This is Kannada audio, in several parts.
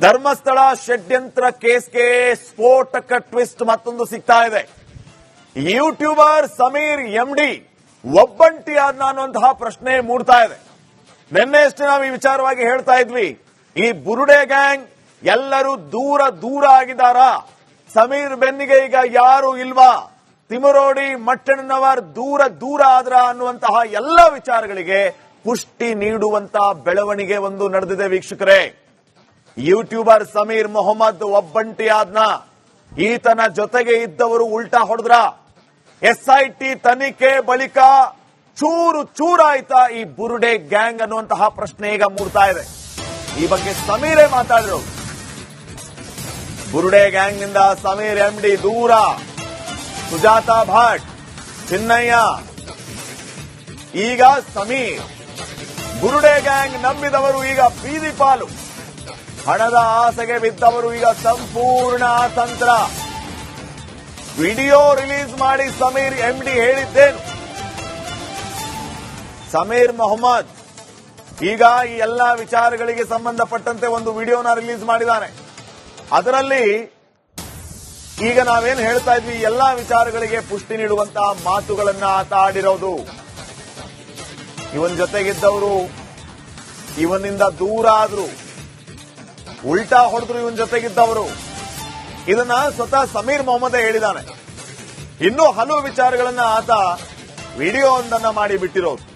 ಧರ್ಮಸ್ಥಳ ಷಡ್ಯಂತ್ರ ಕೇಸ್ಗೆ ಸ್ಫೋಟಕ ಟ್ವಿಸ್ಟ್ ಮತ್ತೊಂದು ಸಿಗ್ತಾ ಇದೆ. ಯೂಟ್ಯೂಬರ್ ಸಮೀರ್ ಎಂಡಿ ಒಬ್ಬಂಟಿಯಾದ ಅನ್ನುವಂತಹ ಪ್ರಶ್ನೆ ಮೂಡ್ತಾ ಇದೆ. ನಿನ್ನೆಷ್ಟು ನಾವು ಈ ವಿಚಾರವಾಗಿ ಹೇಳ್ತಾ ಇದ್ವಿ. ಈ ಬುರುಡೆ ಗ್ಯಾಂಗ್ ಎಲ್ಲರೂ ದೂರ ದೂರ ಆಗಿದಾರಾ ಸಮೀರ್ ಬೆನ್ನಿಗೆ ಈಗ ಯಾರು ಇಲ್ವಾ? ತಿಮರೋಡಿ, ಮಟ್ಟಣ್ಣನವರ್ ದೂರ ದೂರ ಆದ್ರ ಅನ್ನುವಂತಹ ಎಲ್ಲ ವಿಚಾರಗಳಿಗೆ ಪುಷ್ಟಿ ನೀಡುವಂತಹ ಬೆಳವಣಿಗೆ ಒಂದು ನಡೆದಿದೆ ವೀಕ್ಷಕರೇ. ಯೂಟ್ಯೂಬರ್ ಸಮೀರ್ ಮೊಹಮ್ಮದ್ ಒಬ್ಬಂಟಿಯಾದ್ನ. ಈತನ ಜೊತೆಗೆ ಇದ್ದವರು ಉಲ್ಟಾ ಹೊಡೆದ್ರ. ಎಸ್ಐಟಿ ತನಿಖೆ ಬಳಿಕ ಚೂರು ಚೂರಾಯ್ತಾ ಈ ಬುರುಡೆ ಗ್ಯಾಂಗ್ ಅನ್ನುವಂತಹ ಪ್ರಶ್ನೆ ಈಗ ಮೂಡ್ತಾ ಇದೆ. ಈ ಬಗ್ಗೆ ಸಮೀರೇ ಮಾತಾಡಿದ್ರು ಬುರುಡೆ ಗ್ಯಾಂಗ್ನಿಂದ ಸಮೀರ್ ಎಂಡಿ ದೂರ. ಸುಜಾತಾ ಭಟ್, ಚಿನ್ನಯ್ಯ. ಈಗ ಸಮೀರ್. ಬುರುಡೆ ಗ್ಯಾಂಗ್ ನಂಬಿದವರು ಈಗ ಬೀದಿ ಪಾಲು ಹಣದ ಆಸೆಗೆ ಬಿದ್ದವರು ಈಗ ಸಂಪೂರ್ಣ ತಂತ್ರ ವಿಡಿಯೋ ರಿಲೀಸ್ ಮಾಡಿ ಸಮೀರ್ ಎಂಡಿ ಹೇಳಿದ್ದೇನು. ಸಮೀರ್ ಮೊಹಮ್ಮದ್ ಈಗ ಈ ಎಲ್ಲ ವಿಚಾರಗಳಿಗೆ ಸಂಬಂಧಪಟ್ಟಂತೆ ಒಂದು ವಿಡಿಯೋನ ರಿಲೀಸ್ ಮಾಡಿದ್ದಾನೆ ಅದರಲ್ಲಿ ಈಗ ನಾವೇನ್ ಹೇಳ್ತಾ ಇದ್ವಿ ಎಲ್ಲ ವಿಚಾರಗಳಿಗೆ ಪುಷ್ಟಿ ನೀಡುವಂತಹ ಮಾತುಗಳನ್ನ ಆತ ಆಡಿರೋದು. ಇವನ್ ಜೊತೆಗಿದ್ದವರು, ಇವನಿಂದ ದೂರ ಆದ್ರು. ಉಲ್ಟಾ ಹೊಡೆದ್ರು ಇವನ್ ಜೊತೆಗಿದ್ದವರು. ಇದನ್ನ ಸ್ವತಃ ಸಮೀರ್ ಮೊಹಮ್ಮದ್ ಹೇಳಿದಾನೆ ಇನ್ನೂ ಹಲವು ವಿಚಾರಗಳನ್ನ ಆತ ವಿಡಿಯೋ ಒಂದನ್ನ ಮಾಡಿ ಬಿಟ್ಟಿರೋದು.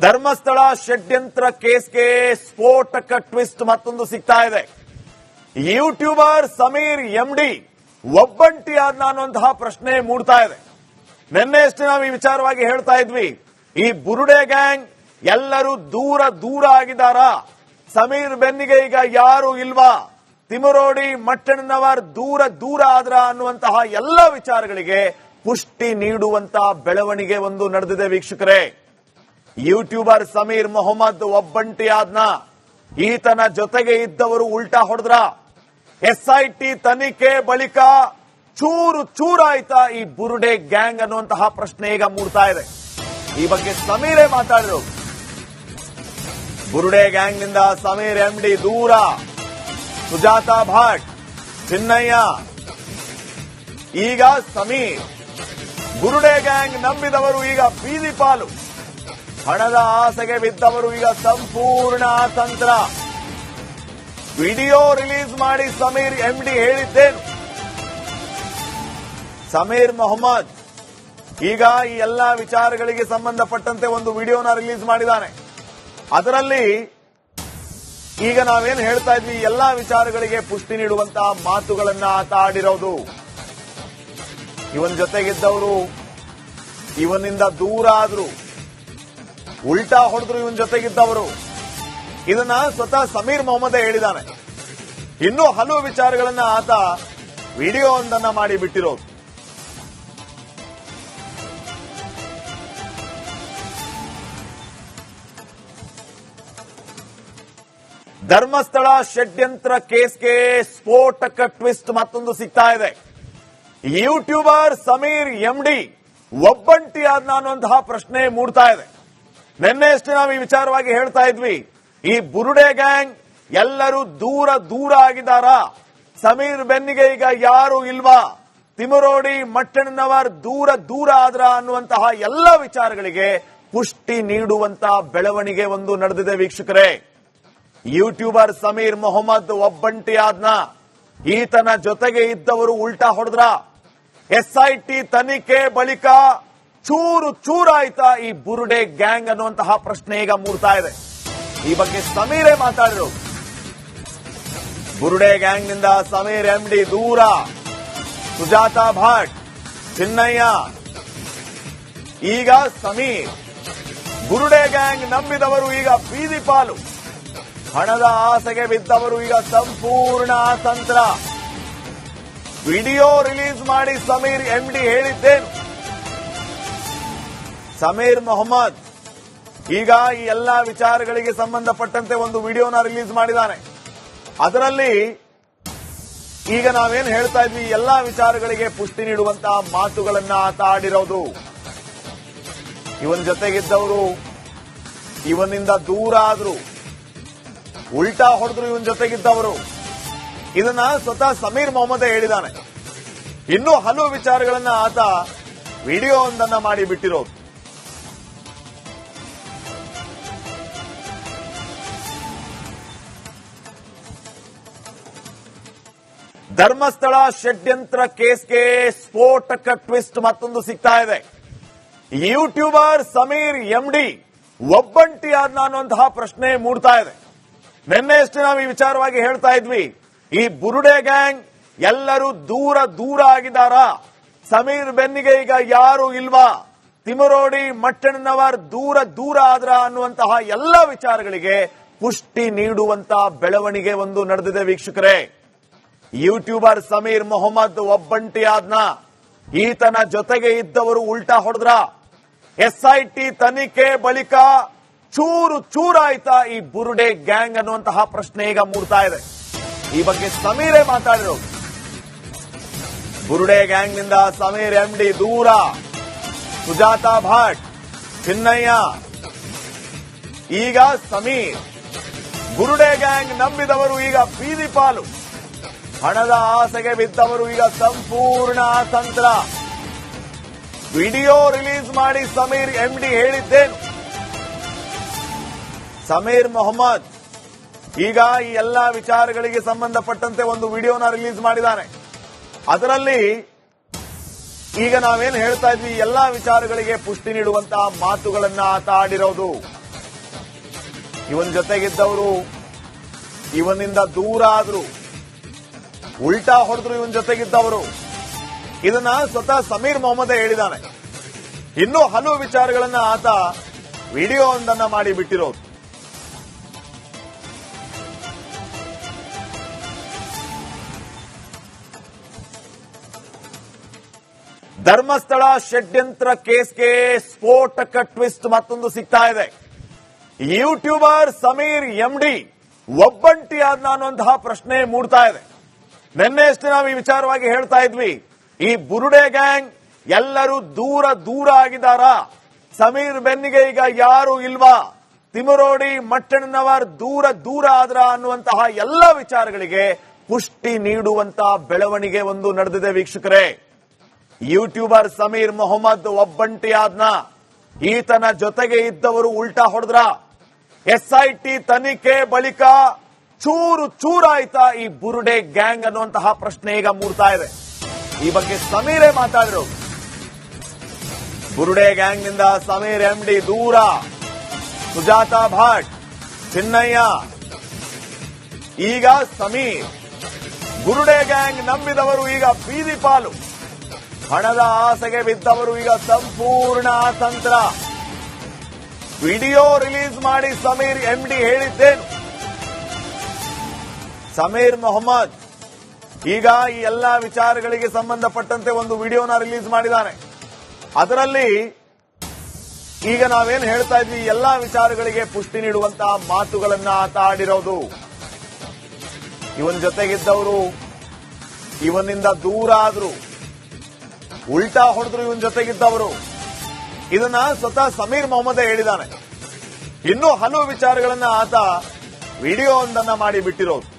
ಧರ್ಮಸ್ಥಳ ಷಡ್ಯಂತ್ರ ಕೇಸ್ಗೆ ಸ್ಫೋಟಕ ಟ್ವಿಸ್ಟ್ ಮತ್ತೊಂದು ಸಿಗ್ತಾ ಇದೆ. ಯೂಟ್ಯೂಬರ್ ಸಮೀರ್ ಎಂಡಿ ಒಬ್ಬಂಟಿಯಾದ ಅನ್ನುವಂತಹ ಪ್ರಶ್ನೆ ಮೂಡ್ತಾ ಇದೆ. ನಿನ್ನೆಷ್ಟು ನಾವು ಈ ವಿಚಾರವಾಗಿ ಹೇಳ್ತಾ ಇದ್ವಿ, ಈ ಬುರುಡೆ ಗ್ಯಾಂಗ್ ಎಲ್ಲರೂ ದೂರ ದೂರ ಆಗಿದಾರ ಸಮೀರ್ ಬೆನ್ನಿಗೆ ಈಗ ಯಾರು ಇಲ್ವಾ? ತಿಮರೋಡಿ, ಮಟ್ಟಣ್ಣನವರ್ ದೂರ ದೂರ ಆದ್ರ ಅನ್ನುವಂತಹ ಎಲ್ಲ ವಿಚಾರಗಳಿಗೆ ಪುಷ್ಟಿ ನೀಡುವಂತಹ ಬೆಳವಣಿಗೆ ಒಂದು ನಡೆದಿದೆ ವೀಕ್ಷಕರೇ. ಯೂಟ್ಯೂಬರ್ ಸಮೀರ್ ಮೊಹಮ್ಮದ್ ಒಬ್ಬಂಟಿಯಾದ್ನ ಈತನ ಜೊತೆಗೆ ಇದ್ದವರು ಉಲ್ಟಾ ಹೊಡೆದ್ರ? ಎಸ್ಐಟಿ ತನಿಖೆ ಬಳಿಕ ಚೂರು ಚೂರಾಯ್ತಾ ಈ ಬುರುಡೆ ಗ್ಯಾಂಗ್ ಅನ್ನುವಂತಹ ಪ್ರಶ್ನೆ ಈಗ ಮೂಡ್ತಾ ಇದೆ. ಈ ಬಗ್ಗೆ ಸಮೀರೇ ಮಾತಾಡಿದ್ರು. ಬುರುಡೆ ಗ್ಯಾಂಗ್ನಿಂದ ಸಮೀರ್ ಎಂಡಿ ದೂರ. ಸುಜಾತಾ ಭಟ್, ಚಿನ್ನಯ್ಯ. ಈಗ ಸಮೀರ್. ಬುರುಡೆ ಗ್ಯಾಂಗ್ ನಂಬಿದವರು ಈಗ ಬೀದಿ ಪಾಲು. ಹಣದ ಆಸೆಗೆ ಬಿದ್ದವರು ಈಗ ಸಂಪೂರ್ಣ ತಂತ್ರ ವಿಡಿಯೋ ರಿಲೀಸ್ ಮಾಡಿ ಸಮೀರ್ ಎಂಡಿ ಹೇಳಿದ್ದೇನು? ಸಮೀರ್ ಮೊಹಮ್ಮದ್. ಈಗ ಈ ಎಲ್ಲಾ ವಿಚಾರಗಳಿಗೆ ಸಂಬಂಧಪಟ್ಟಂತೆ ಒಂದು ವಿಡಿಯೋನ ರಿಲೀಸ್ ಮಾಡಿದ್ದಾನೆ. ಅದರಲ್ಲಿ ಈಗ ನಾವೇನು ಹೇಳ್ತಾ ಇದ್ವಿ ಎಲ್ಲಾ ವಿಚಾರಗಳಿಗೆ ಪುಷ್ಟಿ ನೀಡುವಂತಹ ಮಾತುಗಳನ್ನ ಆತ ಆಡಿರೋದು. ಇವನ್ ಜೊತೆಗಿದ್ದವರು, ಇವನಿಂದ ದೂರ ಆದ್ರು, ಉಲ್ಟಾ ಹೊಡೆದ್ರು ಇವನ್ ಜೊತೆಗಿದ್ದವರು. ಇದನ್ನ ಸ್ವತಃ ಸಮೀರ್ ಮೊಹಮ್ಮದ್ ಹೇಳಿದಾನೆ ಇನ್ನೂ ಹಲವು ವಿಚಾರಗಳನ್ನ ಆತ ವಿಡಿಯೋ ಒಂದನ್ನ ಮಾಡಿ ಬಿಟ್ಟಿರೋದು. ಧರ್ಮಸ್ಥಳ ಷಡ್ಯಂತ್ರ ಕೇಸ್ಗೆ ಸ್ಫೋಟಕ ಟ್ವಿಸ್ಟ್ ಮತ್ತೊಂದು ಸಿಗ್ತಾ ಇದೆ. ಯೂಟ್ಯೂಬರ್ ಸಮೀರ್ ಎಂಡಿ ಒಬ್ಬಂಟಿಯಾದ್ನ ಅನ್ನುವಂತಹ ಪ್ರಶ್ನೆ ಮೂಡ್ತಾ ಇದೆ. ನಿನ್ನೆಷ್ಟು ನಾವು ಈ ವಿಚಾರವಾಗಿ ಹೇಳ್ತಾ ಇದ್ವಿ. ಈ ಬುರುಡೆ ಗ್ಯಾಂಗ್ ಎಲ್ಲರೂ ದೂರ ದೂರ ಆಗಿದಾರಾ ಸಮೀರ್ ಬೆನ್ನಿಗೆ ಈಗ ಯಾರು ಇಲ್ವಾ? ತಿಮರೋಡಿ, ಮಟ್ಟಣ್ಣನವರ್ ದೂರ ದೂರ ಆದ್ರ ಅನ್ನುವಂತಹ ಎಲ್ಲ ವಿಚಾರಗಳಿಗೆ ಪುಷ್ಟಿ ನೀಡುವಂತಹ ಬೆಳವಣಿಗೆ ಒಂದು ನಡೆದಿದೆ ವೀಕ್ಷಕರೇ. ಯೂಟ್ಯೂಬರ್ ಸಮೀರ್ ಮೊಹಮ್ಮದ್ ಒಬ್ಬಂಟಿಯಾದ್ನ. ಈತನ ಜೊತೆಗೆ ಇದ್ದವರು ಉಲ್ಟಾ ಹೊಡೆದ್ರ. ಎಸ್ಐಟಿ ತನಿಖೆ ಬಳಿಕ ಚೂರು ಚೂರಾಯ್ತಾ ಈ ಬುರುಡೆ ಗ್ಯಾಂಗ್ ಅನ್ನುವಂತಹ ಪ್ರಶ್ನೆ ಈಗ ಮೂಡ್ತಾ ಇದೆ. ಈ ಬಗ್ಗೆ ಸಮೀರೇ ಮಾತಾಡಿದ್ರು. ಬುರುಡೆ ಗ್ಯಾಂಗ್ನಿಂದ ಸಮೀರ್ ಎಂಡಿ ದೂರ. ಸುಜಾತಾ ಭಟ್, ಚಿನ್ನಯ್ಯ. ಈಗ ಸಮೀರ್. ಬುರುಡೆ ಗ್ಯಾಂಗ್ ನಂಬಿದವರು ಈಗ ಬೀದಿ ಪಾಲು ಹಣದ ಆಸೆಗೆ ಬಿದ್ದವರು ಈಗ ಸಂಪೂರ್ಣ ತಂತ್ರ ವಿಡಿಯೋ ರಿಲೀಸ್ ಮಾಡಿ ಸಮೀರ್ ಎಂಡಿ ಹೇಳಿದ್ದೇನು. ಸಮೀರ್ ಮೊಹಮ್ಮದ್, ಈಗ ಈ ಎಲ್ಲಾ ವಿಚಾರಗಳಿಗೆ ಸಂಬಂಧಪಟ್ಟಂತೆ ಒಂದು ವಿಡಿಯೋನ ರಿಲೀಸ್ ಮಾಡಿದ್ದಾನೆ. ಅದರಲ್ಲಿ ಈಗ ನಾವೇನು ಹೇಳ್ತಾ ಇದ್ವಿ ಎಲ್ಲಾ ವಿಚಾರಗಳಿಗೆ ಪುಷ್ಟಿ ನೀಡುವಂತಹ ಮಾತುಗಳನ್ನ ಆತ ಆಡಿರೋದು. ಇವನ ಜೊತೆಗಿದ್ದವರು, ಇವನಿಂದ ದೂರ ಆದ್ರು. ಉಲ್ಟಾ ಹೊಡೆದ್ರು ಇವನ್ ಜೊತೆಗಿದ್ದವರು. ಇದನ್ನ ಸ್ವತಃ ಸಮೀರ್ ಮೊಹಮ್ಮದ್ ಹೇಳಿದಾನೆ. ಇನ್ನೂ ಹಲವು ವಿಚಾರಗಳನ್ನ ಆತ ವಿಡಿಯೋ ಒಂದನ್ನ ಮಾಡಿ ಬಿಟ್ಟಿರೋದು. ಧರ್ಮಸ್ಥಳ ಷಡ್ಯಂತ್ರ ಕೇಸ್ಗೆ ಸ್ಫೋಟಕ ಟ್ವಿಸ್ಟ್ ಮತ್ತೊಂದು ಸಿಗ್ತಾ ಇದೆ. ಯೂಟ್ಯೂಬರ್ ಸಮೀರ್ ಎಂಡಿ ಒಬ್ಬಂಟಿಯಾದ ಪ್ರಶ್ನೆ ಮೂಡ್ತಾ ಇದೆ. ನಿನ್ನೆಷ್ಟು ನಾವು ಈ ವಿಚಾರವಾಗಿ ಹೇಳ್ತಾ ಇದ್ವಿ. ಈ ಬುರುಡೆ ಗ್ಯಾಂಗ್ ಎಲ್ಲರೂ ದೂರ ದೂರ ಆಗಿದಾರಾ ಸಮೀರ್ ಬೆನ್ನಿಗೆ ಈಗ ಯಾರು ಇಲ್ವಾ? ತಿಮರೋಡಿ, ಮಟ್ಟಣ್ಣನವರ್ ದೂರ ದೂರ ಆದ್ರ ಅನ್ನುವಂತಹ ಎಲ್ಲ ವಿಚಾರಗಳಿಗೆ ಪುಷ್ಟಿ ನೀಡುವಂತಹ ಬೆಳವಣಿಗೆ ಒಂದು ನಡೆದಿದೆ ವೀಕ್ಷಕರೇ. ಯೂಟ್ಯೂಬರ್ ಸಮೀರ್ ಮೊಹಮ್ಮದ್ ಒಬ್ಬಂಟಿಯಾದ್ನ ಈತನ ಜೊತೆಗೆ ಇದ್ದವರು ಉಲ್ಟಾ ಹೊಡೆದ್ರ. ಎಸ್ಐಟಿ ತನಿಖೆ ಬಳಿಕ ಚೂರು ಚೂರಾಯ್ತಾ ಈ ಬುರುಡೆ ಗ್ಯಾಂಗ್ ಅನ್ನುವಂತಹ ಪ್ರಶ್ನೆ ಈಗ ಮೂಡ್ತಾ ಇದೆ. ಈ ಬಗ್ಗೆ ಸಮೀರೇ ಮಾತಾಡಿರೋ ಬುರುಡೆ ಗ್ಯಾಂಗ್ನಿಂದ ಸಮೀರ್ ಎಂಡಿ ದೂರ. ಸುಜಾತಾ ಭಟ್, ಚಿನ್ನಯ್ಯ. ಈಗ ಸಮೀರ್. ಬುರುಡೆ ಗ್ಯಾಂಗ್ ನಂಬಿದವರು ಈಗ ಬೀದಿ ಪಾಲು. ಹಣದ ಆಸೆಗೆ ಬಿದ್ದವರು ಈಗ ಸಂಪೂರ್ಣ ಆತಂತ್ರ ವಿಡಿಯೋ ರಿಲೀಸ್ ಮಾಡಿ ಸಮೀರ್ ಎಂಡಿ ಹೇಳಿದ್ದೇನು? ಸಮೀರ್ ಮೊಹಮ್ಮದ್ ಈಗ ಈ ಎಲ್ಲಾ ವಿಚಾರಗಳಿಗೆ ಸಂಬಂಧಪಟ್ಟಂತೆ ಒಂದು ವಿಡಿಯೋನ ರಿಲೀಸ್ ಮಾಡಿದ್ದಾನೆ ಅದರಲ್ಲಿ ಈಗ ನಾವೇನು ಹೇಳ್ತಾ ಇದ್ವಿ ಎಲ್ಲ ಎಲ್ಲಾ ವಿಚಾರಗಳಿಗೆ ಪುಷ್ಟಿ ನೀಡುವಂತಹ ಮಾತುಗಳನ್ನ ಆತ ಆಡಿರೋದು. ಇವನ್ ಜೊತೆಗಿದ್ದವರು, ಇವನಿಂದ ದೂರ ಆದ್ರು, ಉಲ್ಟಾ ಹೊಡೆದ್ರು ಇವನ್ ಜೊತೆಗಿದ್ದವರು. ಇದನ್ನ ಸ್ವತಃ ಸಮೀರ್ ಮೊಹಮ್ಮದ್ ಹೇಳಿದಾನೆ ಇನ್ನೂ ಹಲವು ವಿಚಾರಗಳನ್ನ ಆತ ವಿಡಿಯೋ ಒಂದನ್ನ ಮಾಡಿ ಬಿಟ್ಟಿರೋದು. ಧರ್ಮಸ್ಥಳ ಷಡ್ಯಂತ್ರ ಕೇಸ್ಗೆ ಸ್ಫೋಟಕ ಟ್ವಿಸ್ಟ್ ಮತ್ತೊಂದು ಸಿಗ್ತಾ ಇದೆ. ಯೂಟ್ಯೂಬರ್ ಸಮೀರ್ ಎಂಡಿ ಆದ ಅನ್ನುವಂತಹ ಪ್ರಶ್ನೆ ಮೂಡ್ತಾ ಇದೆ. ನಿನ್ನೆಷ್ಟು ನಾವು ಈ ವಿಚಾರವಾಗಿ ಹೇಳ್ತಾ ಇದ್ವಿ. ಈ ಬುರುಡೆ ಗ್ಯಾಂಗ್ ಎಲ್ಲರೂ ದೂರ ದೂರ ಆಗಿದಾರಾ ಸಮೀರ್ ಬೆನ್ನಿಗೆ ಈಗ ಯಾರು ಇಲ್ವಾ? ತಿಮರೋಡಿ, ಮಟ್ಟಣ್ಣನವರ್ ದೂರ ದೂರ ಆದ್ರ ಅನ್ನುವಂತಹ ಎಲ್ಲ ವಿಚಾರಗಳಿಗೆ ಪುಷ್ಟಿ ನೀಡುವಂತಹ ಬೆಳವಣಿಗೆ ಒಂದು ನಡೆದಿದೆ ವೀಕ್ಷಕರೇ. ಯೂಟ್ಯೂಬರ್ ಸಮೀರ್ ಮೊಹಮ್ಮದ್ ಒಬ್ಬಂಟಿಯಾದ್ನ. ಈತನ ಜೊತೆಗೆ ಇದ್ದವರು ಉಲ್ಟಾ ಹೊಡೆದ್ರ. ಎಸ್ಐಟಿ ತನಿಖೆ ಬಳಿಕ ಚೂರು ಚೂರಾಯ್ತಾ ಈ ಬುರುಡೆ ಗ್ಯಾಂಗ್ ಅನ್ನುವಂತಹ ಪ್ರಶ್ನೆ ಈಗ ಮೂಡ್ತಾ ಇದೆ. ಈ ಬಗ್ಗೆ ಸಮೀರೇ ಮಾತಾಡಿದ್ರು ಬುರುಡೆ ಗ್ಯಾಂಗ್ನಿಂದ ಸಮೀರ್ ಎಂಡಿ ದೂರ. ಸುಜಾತಾ ಭಟ್, ಚಿನ್ನಯ್ಯ. ಈಗ ಸಮೀರ್. ಗುರುಡೆ ಗ್ಯಾಂಗ್ ನಂಬಿದವರು ಈಗ ಬೀದಿ ಪಾಲು. ಹಣದ ಆಸೆಗೆ ಬಿದ್ದವರು ಈಗ ಸಂಪೂರ್ಣ ತಂತ್ರ ವಿಡಿಯೋ ರಿಲೀಸ್ ಮಾಡಿ ಸಮೀರ್ ಎಂಡಿ ಹೇಳಿದ್ದೇನು. ಸಮೀರ್ ಮೊಹಮ್ಮದ್ ಈಗ ಈ ಎಲ್ಲಾ ವಿಚಾರಗಳಿಗೆ ಸಂಬಂಧಪಟ್ಟಂತೆ ಒಂದು ವಿಡಿಯೋನ ರಿಲೀಸ್ ಮಾಡಿದ್ದಾನೆ ಅದರಲ್ಲಿ ಈಗ ನಾವೇನು ಹೇಳ್ತಾ ಇದ್ವಿ ಎಲ್ಲ ವಿಚಾರಗಳಿಗೆ ಪುಷ್ಟಿ ನೀಡುವಂತಹ ಮಾತುಗಳನ್ನ ಆತ ಆಡಿರೋದು. ಇವನ್ ಜೊತೆಗಿದ್ದವರು, ಇವನಿಂದ ದೂರ ಆದ್ರು. ಉಲ್ಟಾ ಹೊಡೆದ್ರು ಇವನ್ ಜೊತೆಗಿದ್ದವರು ಇದನ್ನ ಸ್ವತಃ ಸಮೀರ್ ಮೊಹಮ್ಮದ್ ಹೇಳಿದಾನೆ ಇನ್ನೂ ಹಲವು ವಿಚಾರಗಳನ್ನ ಆತ ವಿಡಿಯೋ ಒಂದನ್ನ ಮಾಡಿ ಬಿಟ್ಟಿರೋದು.